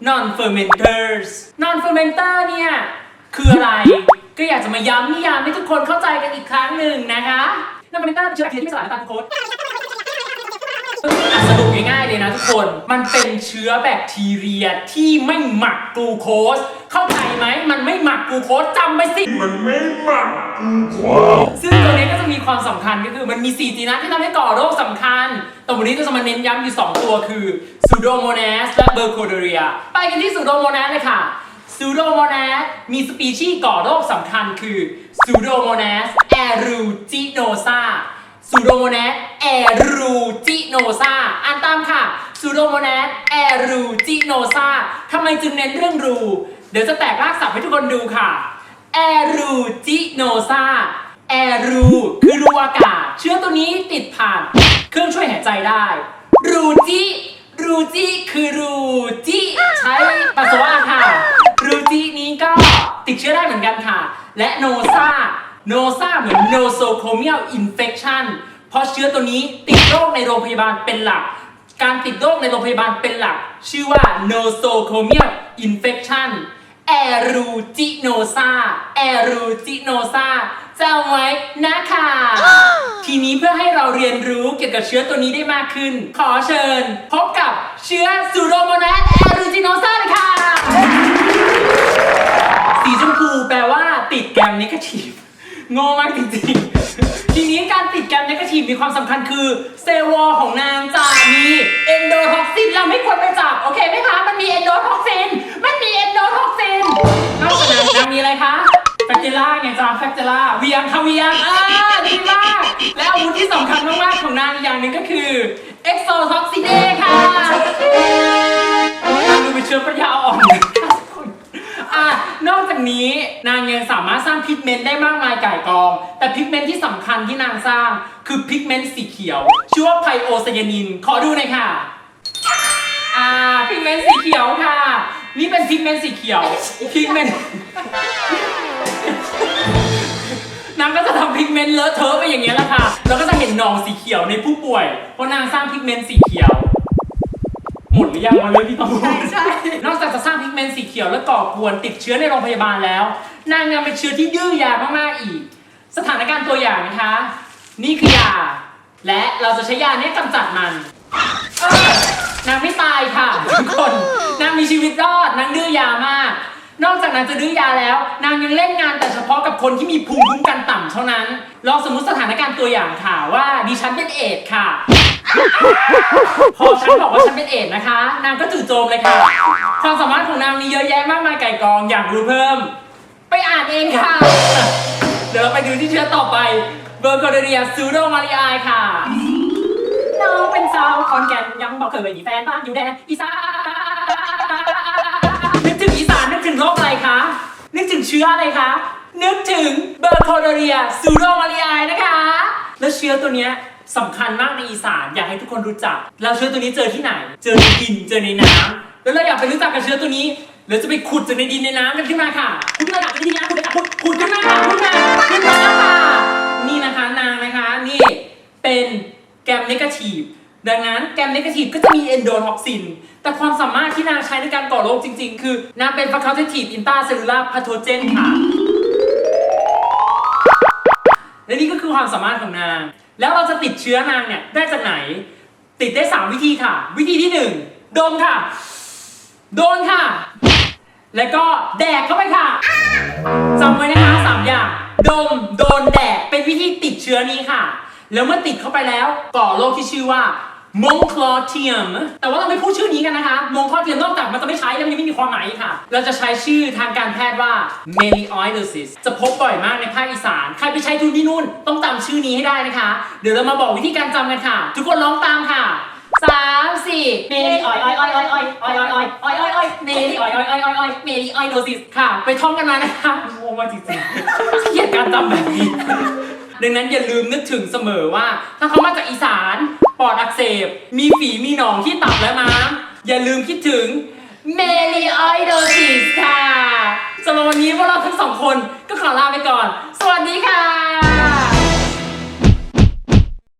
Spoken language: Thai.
non fermenters non fermenter เนี่ย คืออะไร ก็อยากจะมาย้ำนิยามให้ทุกคนเข้าใจกันอีกครั้งหนึ่งนะคะ non fermenter เป็นเชื้อแบคทีเรียที่ไม่สลายน้ำตาลกลูโคสอะสรุปง่ายๆเลยนะทุกคน มันเป็นเชื้อแบคทีเรียที่ไม่หมักกลูโคส เข้าใจไหม มันไม่หมักกลูโคสจำไปสิ มันไม่หมักกูขอซึ่งตัวนี้ก็จะมี ความสำคัญก็คือมันมี 4 จีนัสที่ทำให้ก่อโรคสำคัญ แต่วันนี้ก็จะมาเน้นย้ำอยู่ 2 ตัวคือซูโดโม n a s และเบอร์โคเดรียไปกันที่ซูโดโม n a s เลยค่ะซูโดโม n a s มีสปีชีส์ก่อโรคสำคัญคือซูโดโม n a s a e r u g i n o s a ซูโดโม n a s a e r u g i n o s a อ่านตามค่ะซูโดโม n a s a e r u g i n o s a ทำไมจึงเน้นเรื่องรู เดี๋ยวจะแตกรากศัพท์ให้ทุกคนดูค่ะแอรูจิโนซา แอรูคือรูอากาศ เชื้อตัวนี้ติดผ่าน เครื่องช่วยหายใจได้ รูจิรูจิคือรูจิใช้ปัสสาวะค่ะ รูจินี้ก็ติดเชื้อได้เหมือนกันค่ะ และโนซาโนซาเหมือน nosocomial infection เพราะเชื้อตัวนี้ติดโรคในโรงพยาบาลเป็นหลัก การติดโรคในโรงพยาบาลเป็นหลัก ชื่อว่า nosocomial infection แอรูจิโนซาแอรูจิโนซา จำไว้นะคะ ทีนี้เพื่อให้เราเรียนรู้เกี่ยวกับเชื้อตัวนี้ได้มากขึ้น ขอเชิญ พบกับเชื้อซูโดโมนัสแอรูจิโนซาเลยค่ะ สีชมพูแปลว่าติดแกรมนิเกทีฟโง่มากจริงๆ ทีนี้การติดแกรมนิเกทีฟมีความสำคัญคือ เซลล์วอลของนางจะมีเอนโดท็อกซินเราไม่ควรไปจับ โอเคไหมคะ มันมีเอนโดท็อกซินมันมีเอน แฟคเจล่าเวียงค่ะเวียงอ่าดีมาก และอาวุธที่สำคัญมากๆของนางอีกอย่างหนึ่งก็คือเอ็กโซท็อกซิเดค่ะนางดูเป็นเชื้อปัญญาอ่อนนะทุกคนอะนอกจากนี้นางยังสามารถสร้างพิกเมนต์ได้มากมายก่ายกอง แต่พิกเมนต์ที่สำคัญที่นางสร้างคือพิกเมนต์สีเขียว ชื่อว่าไพโอไซยานิน ขอดูหน่อยค่ะอ่าพิกเมนต์สีเขียวค่ะ นี่เป็นพิกเมนต์สีเขียวพิกเมนต์ นางก็จะทำพิกเมนต์เลอะเทอะไปอย่างเงี้ยแหละค่ะ แล้วก็จะเห็นหนองสีเขียวในผู้ป่วย เพราะนางสร้างพิกเมนต์สีเขียว หมดหรือยังวันเรื่องที่ต้องพูด ใช่นอกจากจะสร้างพิกเมนต์สีเขียวและก่อกวนติดเชื้อในโรงพยาบาลแล้ว นางยังเป็นเชื้อที่ดื้อยามากๆอีก สถานการณ์ตัวอย่างนะคะ นี่คือยา และเราจะใช้ยาเนี้กำจัดมันเออนางไม่ตายค่ะทุกคนนางมีชีวิตรอดนางดื้อยามาก นอกจากนางจะดื้อยาแล้ว นางยังเล่นงานแต่เฉพาะกับคนที่มีภูมิคุ้มกันต่ำเท่านั้น ลองสมมติสถานการณ์ตัวอย่างค่ะว่าดิฉันเป็นเอดส์ค่ะ พอฉันบอกว่าฉันเป็นเอดส์นะคะ นางก็จู่โจมเลยค่ะ ความสามารถของนางมีเยอะแยะมากมายไก่กองอยากรู้เพิ่ม ไปอ่านเองค่ะ เดี๋ยวเราไปดูที่เชื้อต่อไปเบอร์โคเดเรียซูโดมาริอายค่ะน้องเป็นสาวคอนแก่นยังบอกเคยมีแฟนบ้านอยู่แดนอีสาน เชื้ออะไรคะ นึกถึงเบอร์โคเดเรียซูโดมาริอายนะคะ แล้วเชื้อตัวเนี้ยสำคัญมากในอีสานอยากให้ทุกคนรู้จัก แล้วเชื้อตัวนี้เจอที่ไหน เจอในดินเจอในน้ำแล้วเราอยากไปรู้จักกับเชื้อตัวนี้เราจะไปขุดจากในดินในน้ำกันขึ้นมาค่ะขุดขึ้นมาจากในดินในน้ำขุดเลยค่ะขุดขุดขึ้นมาค่ะขุดมาขึ้นมาค่ะนี่นะคะนางนะคะนี่เป็นแกรมเนกาทีฟ ดังนั้นแกรมเนกาทีฟก็จะมีเอนโดท็อกซิน แต่ความสามารถที่นางใช้ในการก่อโรคจริงๆ คือนางเป็น facultative intracellular pathogen ค่ะ และนี่ก็คือความสามารถของนาง แล้วเราจะติดเชื้อนางเนี่ยได้จากไหน ติดได้ 3 วิธีค่ะ วิธีที่1ดมค่ะ โดนค่ะ แล้วก็แดกเข้าไปค่ะจำไว้นะคะสามอย่าง ดม โดน แดก เป็นวิธีติดเชื้อนี้ค่ะ แล้วเมื่อติดเข้าไปแล้วก่อโรคที่ชื่อว่ามงคลอเทียม แต่ว่าเราไม่พูดชื่อนี้กันนะคะ มงคลอเทียมนอกจากมันจะไม่ใช้แล้วมันยังไม่มีความหมายค่ะ เราจะใช้ชื่อทางการแพทย์ว่า melioidosis จะพบบ่อยมากในภาคอีสาน ใครไปใช้ทุนที่นู่นต้องจำชื่อนี้ให้ได้นะคะ เดี๋ยวเรามาบอกวิธีการจำกันค่ะ ทุกคนร้องตามค่ะสามสี่เมลีออยออยออยออยออยออยออยออยออยออยเมลีออยออยออยออยออยเมลีออยโดซิสค่ะ ไปท่องกันมานะคะงงมาจริงๆเกลียดการจำแบบนี้ ดังนั้นอย่าลืมนึกถึงเสมอว่า ถ้าเขามาจากอีสานปอดอักเสบ มีฝีมีหนองที่ตับและม้ามอย่าลืมคิดถึงเมลีออยโดซิสค่ะสำหรับวันนี้พวกเราทั้งสองคนก็ขอลาไปก่อน สวัสดีค่ะ